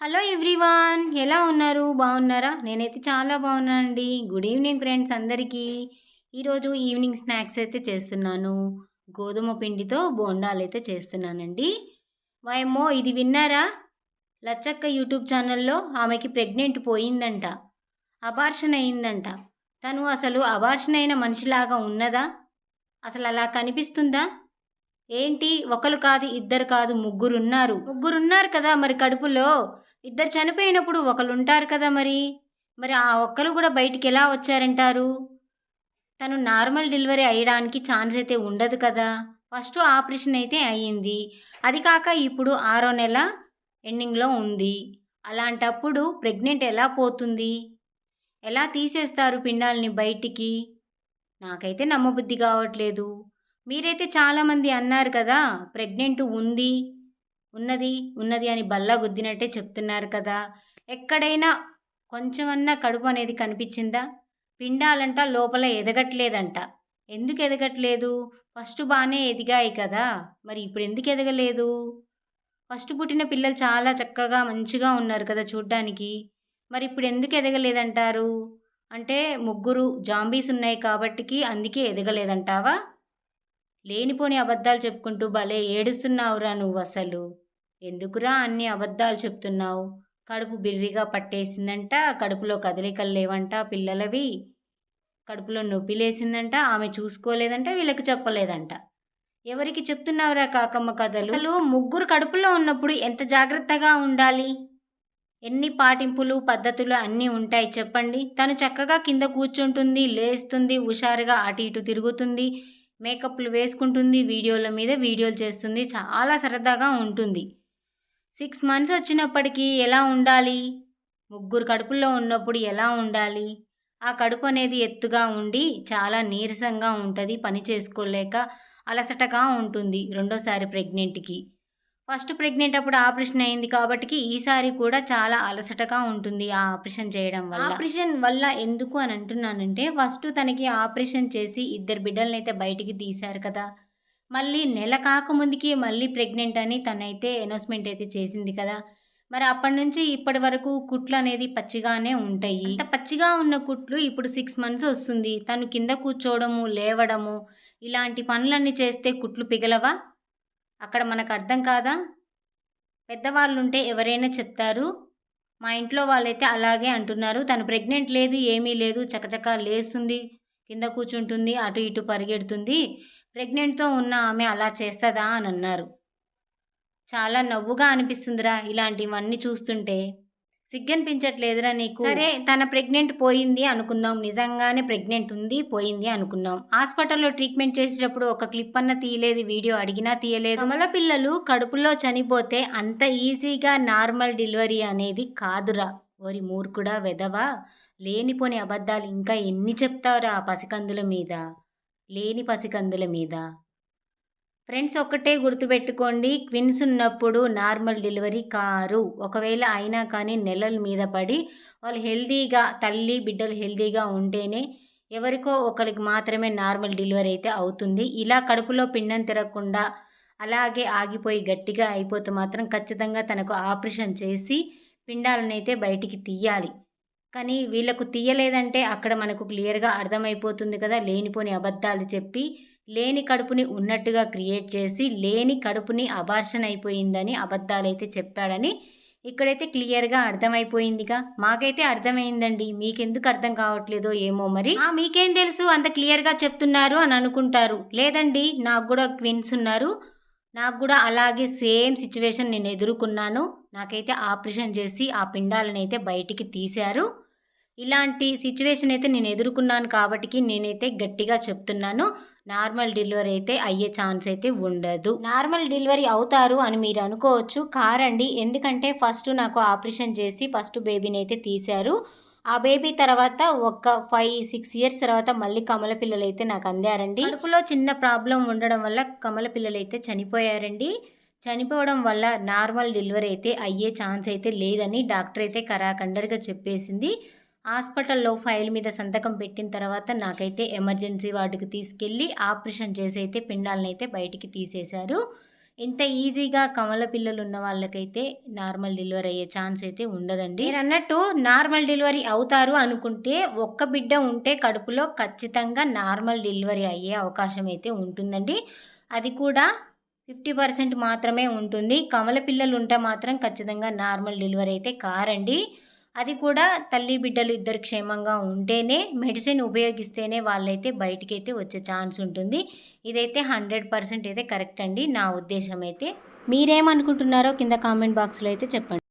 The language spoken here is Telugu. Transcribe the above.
హలో ఎవ్రీవాన్ ఎలా ఉన్నారు? బాగున్నారా? నేనైతే చాలా బాగున్నానండి. గుడ్ ఈవినింగ్ ఫ్రెండ్స్ అందరికీ. ఈరోజు ఈవినింగ్ స్నాక్స్ అయితే చేస్తున్నాను. గోధుమ పిండితో బోండాలు అయితే చేస్తున్నానండి. వాయమ్మో ఇది విన్నారా? లచ్చక్క యూట్యూబ్ ఛానల్లో ఆమెకి ప్రెగ్నెంట్ పోయిందంట. అబార్షన్ అయిందంట. తను అసలు అబార్షన్ అయిన మనిషిలాగా ఉన్నదా? అసలు అలా కనిపిస్తుందా? ఏంటి? ఒకరు కాదు ఇద్దరు కాదు ముగ్గురు ఉన్నారు ముగ్గురు ఉన్నారు కదా మరి కడుపులో? ఇద్దరు చనిపోయినప్పుడు ఒకరు ఉంటారు కదా మరి. మరి ఆ ఒక్కరు కూడా బయటికి ఎలా వచ్చారంటారు? తను నార్మల్ డెలివరీ అయ్యడానికి ఛాన్స్ అయితే ఉండదు కదా. ఫస్ట్ ఆపరేషన్ అయితే అయ్యింది. అది కాక ఇప్పుడు ఆరో నెల ఎండింగ్లో ఉంది. అలాంటప్పుడు ప్రెగ్నెంట్ ఎలా పోతుంది? ఎలా తీసేస్తారు పిండాలని బయటికి? నాకైతే నమ్మబుద్ధి కావట్లేదు. మీరైతే చాలామంది అన్నారు కదా ప్రెగ్నెంట్ ఉంది. ఉన్నది ఉన్నది అని బల్ల గుద్దినట్టే చెప్తున్నారు కదా. ఎక్కడైనా కొంచెమన్నా కడుపు అనేది కనిపించిందా? పిండాలంట లోపల ఎదగట్లేదంట. ఎందుకు ఎదగట్లేదు? ఫస్ట్ బాగానే ఎదిగాయి కదా. మరి ఇప్పుడు ఎందుకు ఎదగలేదు? ఫస్ట్ పుట్టిన పిల్లలు చాలా చక్కగా మంచిగా ఉన్నారు కదా చూడ్డానికి. మరి ఇప్పుడు ఎందుకు ఎదగలేదంటారు? అంటే ముగ్గురు జాంబీస్ ఉన్నాయి కాబట్టికి అందుకే ఎదగలేదంటావా? లేనిపోని అబద్ధాలు చెప్పుకుంటూ భలే ఏడుస్తున్నావురా నువ్వు అసలు. ఎందుకురా అన్ని అబద్ధాలు చెప్తున్నావు? కడుపు బిర్రిగా పట్టేసిందంట కడుపులో కదలికలు లేవంట పిల్లలవి. కడుపులో నొప్పి లేసిందంట ఆమె చూసుకోలేదంట వీళ్ళకి చెప్పలేదంట. ఎవరికి చెప్తున్నావురా కాకమ్మ కథలు? అసలు ముగ్గురు కడుపులో ఉన్నప్పుడు ఎంత జాగ్రత్తగా ఉండాలి? ఎన్ని పాటింపులు పద్ధతులు అన్నీ ఉంటాయి చెప్పండి. తను చక్కగా కింద కూర్చుంటుంది లేస్తుంది హుషారుగా అటు ఇటు తిరుగుతుంది మేకప్లు వేసుకుంటుంది వీడియోల మీద వీడియోలు చేస్తుంది. చాలా సరదాగా ఉంటుంది. సిక్స్ మంత్స్ వచ్చినప్పటికీ ఎలా ఉండాలి? ముగ్గురు కడుపుల్లో ఉన్నప్పుడు ఎలా ఉండాలి? ఆ కడుపు అనేది ఎత్తుగా ఉండి చాలా నీరసంగా ఉంటుంది పని చేసుకోలేక అలసటగా ఉంటుంది రెండోసారి ప్రెగ్నెంట్కి. ఫస్ట్ ప్రెగ్నెంట్ అప్పుడు ఆపరేషన్ అయింది కాబట్టి ఈసారి కూడా చాలా అలసటగా ఉంటుంది ఆ ఆపరేషన్ చేయడం వల్ల. ఆపరేషన్ వల్ల ఎందుకు అని అంటున్నానంటే ఫస్ట్ తనకి ఆపరేషన్ చేసి ఇద్దరు బిడ్డలనైతే అయితే బయటికి తీశారు కదా. మళ్ళీ నెల కాకముందుకి మళ్ళీ ప్రెగ్నెంట్ అని తనైతే అనౌన్స్మెంట్ అయితే చేసింది కదా. మరి అప్పటి నుంచి ఇప్పటి వరకు కుట్లు అనేది పచ్చిగానే ఉంటాయి. అంత పచ్చిగా ఉన్న కుట్లు ఇప్పుడు సిక్స్ మంత్స్ వస్తుంది. తను కింద కూర్చోవడము లేవడము ఇలాంటి పనులన్నీ చేస్తే కుట్లు పిగలవా? అక్కడ మనకు అర్థం కాదా? పెద్దవాళ్ళు ఉంటే ఎవరైనా చెప్తారు. మా ఇంట్లో వాళ్ళైతే అలాగే అంటున్నారు. తను ప్రెగ్నెంట్ లేదు ఏమీ లేదు చకచక లేస్తుంది కింద కూర్చుంటుంది అటు ఇటు పరిగెడుతుంది. ప్రెగ్నెంట్తో ఉన్న ఆమె అలా చేస్తుందా అని అన్నారు చాలా నవ్వుగా అనిపిస్తుందిరా ఇలాంటివన్నీ చూస్తుంటే. సిగ్గనిపించట్లేదురా నీకు. సరే తన ప్రెగ్నెంట్ పోయింది అనుకుందాం. నిజంగానే ప్రెగ్నెంట్ ఉంది పోయింది అనుకుందాం. హాస్పిటల్లో ట్రీట్మెంట్ చేసేటప్పుడు ఒక క్లిప్ అన్న తీయలేదు వీడియో అడిగినా తీయలేదు. కమల పిల్లలు కడుపులో చనిపోతే అంత ఈజీగా నార్మల్ డెలివరీ అనేది కాదురా. ఓరి మూర్ఖుడా వెదవా లేనిపోని అబద్ధాలు ఇంకా ఎన్ని చెప్తావురా ఆ పసికందుల మీద? లేని పసికందుల మీద. ఫ్రెండ్స్ ఒక్కటే గుర్తుపెట్టుకోండి క్విన్స్ ఉన్నప్పుడు నార్మల్ డెలివరీ కారు. ఒకవేళ అయినా కానీ నెలల మీద పడి వాళ్ళు హెల్తీగా తల్లి బిడ్డలు హెల్తీగా ఉంటేనే ఎవరికో ఒకరికి మాత్రమే నార్మల్ డెలివరీ అయితే అవుతుంది. ఇలా కడుపులో పిండం తిరగకుండా అలాగే ఆగిపోయి గట్టిగా అయిపోతే మాత్రం ఖచ్చితంగా తనకు ఆపరేషన్ చేసి పిండాలనైతే బయటికి తీయాలి. కానీ వీళ్ళకు తీయలేదంటే అక్కడ మనకు క్లియర్గా అర్థమైపోతుంది కదా లేనిపోని అబద్ధాలు చెప్పి లేని కడుపుని ఉన్నట్టుగా క్రియేట్ చేసి లేని కడుపుని అబార్షన్ అయిపోయిందని అబద్ధాలైతే చెప్పాడని ఇక్కడైతే క్లియర్గా అర్థమైపోయిందిగా. మాకైతే అర్థమైందండి మీకెందుకు అర్థం కావట్లేదో ఏమో మరి. ఆ మీకేం తెలుసు? అంత క్లియర్గా చెప్తున్నారు అని అనుకుంటారు. లేదండి నాకు కూడా క్విన్స్ ఉన్నారు. నాకు కూడా అలాగే సేమ్ సిచ్యువేషన్ నేను ఎదుర్కొన్నాను. నాకైతే ఆపరేషన్ చేసి ఆ పిండాలను అయితే బయటికి తీశారు. ఇలాంటి సిచ్యువేషన్ అయితే నేను ఎదుర్కొన్నాను కాబట్టి నేనైతే గట్టిగా చెప్తున్నాను. నార్మల్ డెలివరీ అయితే అయ్యే ఛాన్స్ అయితే ఉండదు. నార్మల్ డెలివరీ అవుతారు అని మీరు అనుకోవచ్చు. కారండి ఎందుకంటే ఫస్ట్ నాకు ఆపరేషన్ చేసి ఫస్ట్ బేబీని అయితే తీశారు. ఆ బేబీ తర్వాత ఒక ఫైవ్ సిక్స్ ఇయర్స్ తర్వాత మళ్ళీ కమల పిల్లలు అయితే నాకు అందారండి. కడుపులో చిన్న ప్రాబ్లం ఉండడం వల్ల కమల పిల్లలు అయితే చనిపోయారండి. చనిపోవడం వల్ల నార్మల్ డెలివరీ అయితే అయ్యే ఛాన్స్ అయితే లేదని డాక్టర్ అయితే కరాకండరిగా చెప్పేసింది. హాస్పిటల్లో ఫైల్ మీద సంతకం పెట్టిన తర్వాత నాకైతే ఎమర్జెన్సీ వార్డుకి తీసుకెళ్ళి ఆపరేషన్ చేసి అయితే పిండాలను అయితే బయటికి తీసేశారు. ఇంత ఈజీగా కమల పిల్లలు ఉన్న వాళ్ళకైతే నార్మల్ డెలివరీ అయ్యే ఛాన్స్ అయితే ఉండదండి. మీరు అన్నట్టు నార్మల్ డెలివరీ అవుతారు అనుకుంటే ఒక్క బిడ్డ ఉంటే కడుపులో ఖచ్చితంగా నార్మల్ డెలివరీ అయ్యే అవకాశం అయితే ఉంటుందండి. అది కూడా ఫిఫ్టీ పర్సెంట్ మాత్రమే ఉంటుంది. కమల పిల్లలు ఉంటే మాత్రం ఖచ్చితంగా నార్మల్ డెలివరీ అయితే కారండి. అది కూడా తల్లి బిడ్డలు ఇద్దరు క్షేమంగా ఉంటేనే మెడిసిన్ ఉపయోగిస్తేనే వాళ్ళైతే బయటికైతే వచ్చే ఛాన్స్ ఉంటుంది. ఇదైతే హండ్రెడ్ పర్సెంట్ అయితే కరెక్ట్ అండి. నా ఉద్దేశం అయితే. మీరేమనుకుంటున్నారో కింద కామెంట్ బాక్స్లో అయితే చెప్పండి.